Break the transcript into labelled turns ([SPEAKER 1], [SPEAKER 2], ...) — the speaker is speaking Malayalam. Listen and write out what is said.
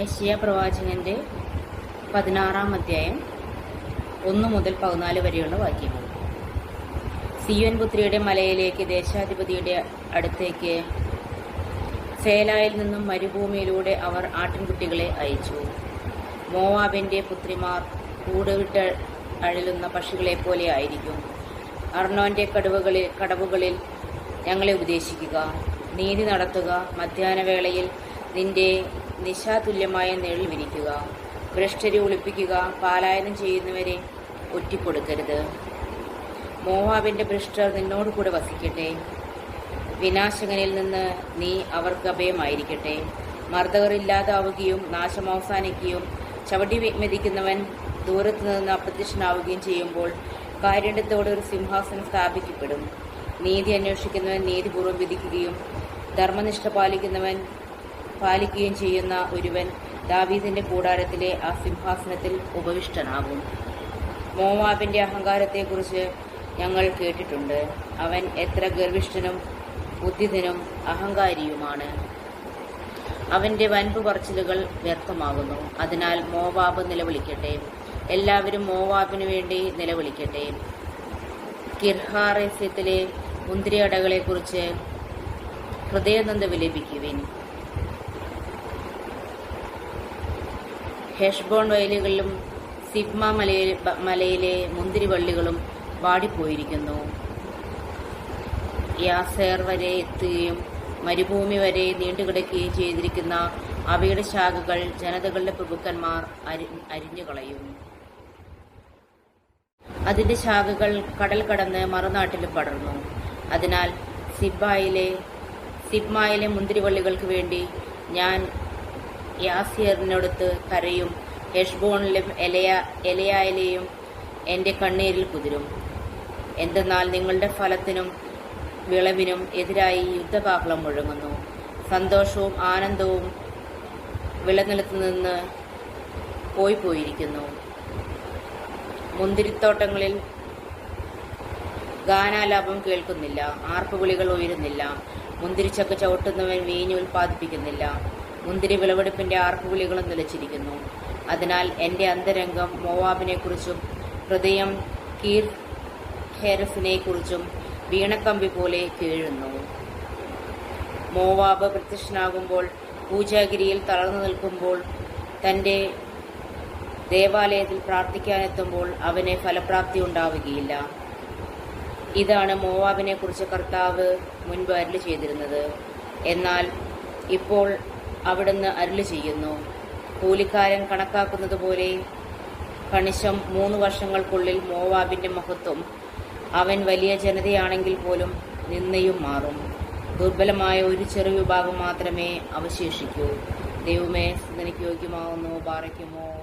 [SPEAKER 1] യശയ പ്രവാചകന്റെ പതിനാറാം അധ്യായം ഒന്ന് മുതൽ പതിനാല് വരെയുള്ള വാക്യങ്ങൾ. സിയോൻ പുത്രിയുടെ മലയിലേക്ക് ദേശാധിപതിയുടെ അടുത്തേക്ക് സേലായിൽ നിന്നും മരുഭൂമിയിലൂടെ അവർ ആട്ടിൻകുട്ടികളെ അയച്ചു. മോവാബിന്റെ പുത്രിമാർ കൂടുവിട്ട് അഴലുന്ന പക്ഷികളെ പോലെ ആയിരിക്കും. അർണോന്റെ കടവുകളിൽ കടവുകളിൽ ഞങ്ങളെ ഉപദേശിക്കുക. നീതി നടത്തുക. മധ്യാഹ്നവേളയിൽ നിന്റെ നിശാതുല്യമായ നിഴൽ വിരിക്കുക. ഭ്രഷ്ടരെ ഒളിപ്പിക്കുക. പാലായനം ചെയ്യുന്നവരെ ഒറ്റിക്കൊടുക്കരുത്. മോഹാവിന്റെ ഭ്രഷ്ടർ നിന്നോട് കൂടെ വസിക്കട്ടെ. വിനാശകനിൽ നിന്ന് നീ അവർക്ക് അഭയമായിരിക്കട്ടെ. മർദ്ദകർ ഇല്ലാതാവുകയും നാശം അവസാനിക്കുകയും ചവടി മെതിക്കുന്നവൻ ദൂരത്തു നിന്ന് അപ്രത്യക്ഷനാവുകയും ചെയ്യുമ്പോൾ കാര്യത്തോടെ ഒരു സിംഹാസനം സ്ഥാപിക്കപ്പെടും. നീതി അന്വേഷിക്കുന്നവൻ നീതിപൂർവം വിധിക്കുകയും ധർമ്മനിഷ്ഠ പാലിക്കുന്നവൻ പാലിക്കുകയും ചെയ്യുന്ന ഒരുവൻ ദാവീദിന്റെ കൂടാരത്തിലെ ആ സിംഹാസനത്തിൽ ഉപവിഷ്ടനാകും. മോവാബിന്റെ അഹങ്കാരത്തെക്കുറിച്ച് ഞങ്ങൾ കേട്ടിട്ടുണ്ട്. അവൻ എത്ര ഗർവിഷ്ഠനും ബുദ്ധിതനും അഹങ്കാരിയുമാണ്. അവന്റെ വൻപു പറച്ചിലുകൾ വ്യർത്ഥമാകുന്നു. അതിനാൽ മോവാബ് നിലവിളിക്കട്ടെ. എല്ലാവരും മോവാബിനു വേണ്ടി നിലവിളിക്കട്ടെ. കിർഹാറേസ്യത്തിലെ മുന്തിരിയടകളെക്കുറിച്ച് ഹൃദയനന്ദ വിലപിക്കുവിൻ. ഹെഷ്ബോൺ വയലുകളിലും സിഗ്മ മലയിൽ മലയിലെ മുന്തിരിവള്ളികളും വാടിപ്പോയിരിക്കുന്നു. യാസേർ വരെ എത്തുകയും മരുഭൂമി വരെ നീണ്ടുകിടക്കുകയും ചെയ്തിരിക്കുന്ന അവയുടെ ശാഖകൾ ജനതകളുടെ പ്രഭുക്കന്മാർ അരി അരിഞ്ഞുകളയും. അതിന്റെ ശാഖകൾ കടൽ കടന്ന് മറുനാട്ടിലും പടർന്നു. അതിനാൽ സിബായിലെ സിബ്മായിലെ മുന്തിരിവള്ളികൾക്ക് വേണ്ടി ഞാൻ യാസിയറിനടുത്ത് കരയും ഹെഷ്ബോണിലും എലയ എലയായലയും എന്റെ കണ്ണീരിൽ കുതിരും. എന്തെന്നാൽ നിങ്ങളുടെ ഫലത്തിനും വിളവിനും എതിരായി യുദ്ധകാഹളം മുഴങ്ങുന്നു. സന്തോഷവും ആനന്ദവും വിളനിലത്തു നിന്ന് പോയി പോയിരിക്കുന്നു. മുന്തിരിത്തോട്ടങ്ങളിൽ ഗാനാലാപം കേൾക്കുന്നില്ല. ആർപ്പുവിളികൾ ഉയരുന്നില്ല. മുന്തിരിച്ചക്ക ചവിട്ടുന്നവൻ വീഞ്ഞ് ഉൽപ്പാദിപ്പിക്കുന്നില്ല. മുന്തിരി വിളവെടുപ്പിന്റെ ആർക്കുവിളികളും നിലച്ചിരിക്കുന്നു. അതിനാൽ എന്റെ അന്തരംഗം മോവാബിനെക്കുറിച്ചും ഹൃദയം കീർ ഹേരസിനെക്കുറിച്ചും വീണക്കമ്പി പോലെ കീഴുന്നു. മോവാബ് പ്രത്യക്ഷനാകുമ്പോൾ പൂജാഗിരിയിൽ തളർന്നു നിൽക്കുമ്പോൾ തന്റെ ദേവാലയത്തിൽ പ്രാർത്ഥിക്കാനെത്തുമ്പോൾ അവന് ഫലപ്രാപ്തി ഉണ്ടാവുകയില്ല. ഇതാണ് മോവാബിനെക്കുറിച്ച് കർത്താവ് മുൻപ് അരുളി ചെയ്തിരുന്നത്. എന്നാൽ ഇപ്പോൾ അവിടുന്ന് അരുളി ചെയ്യുന്നു. കൂലിക്കാരൻ കണക്കാക്കുന്നത് പോലെ കണിശം മൂന്ന് വർഷങ്ങൾക്കുള്ളിൽ മോവാബിന്റെ മഹത്വം. അവൻ വലിയ ജനതയാണെങ്കിൽ പോലും നിന്നയും മാറും. ദുർബലമായ ഒരു ചെറിയ വിഭാഗം മാത്രമേ അവശേഷിക്കൂ. ദൈവമേ നിനക്ക് യോഗ്യമാവുന്നു പാറയ്ക്കുമോ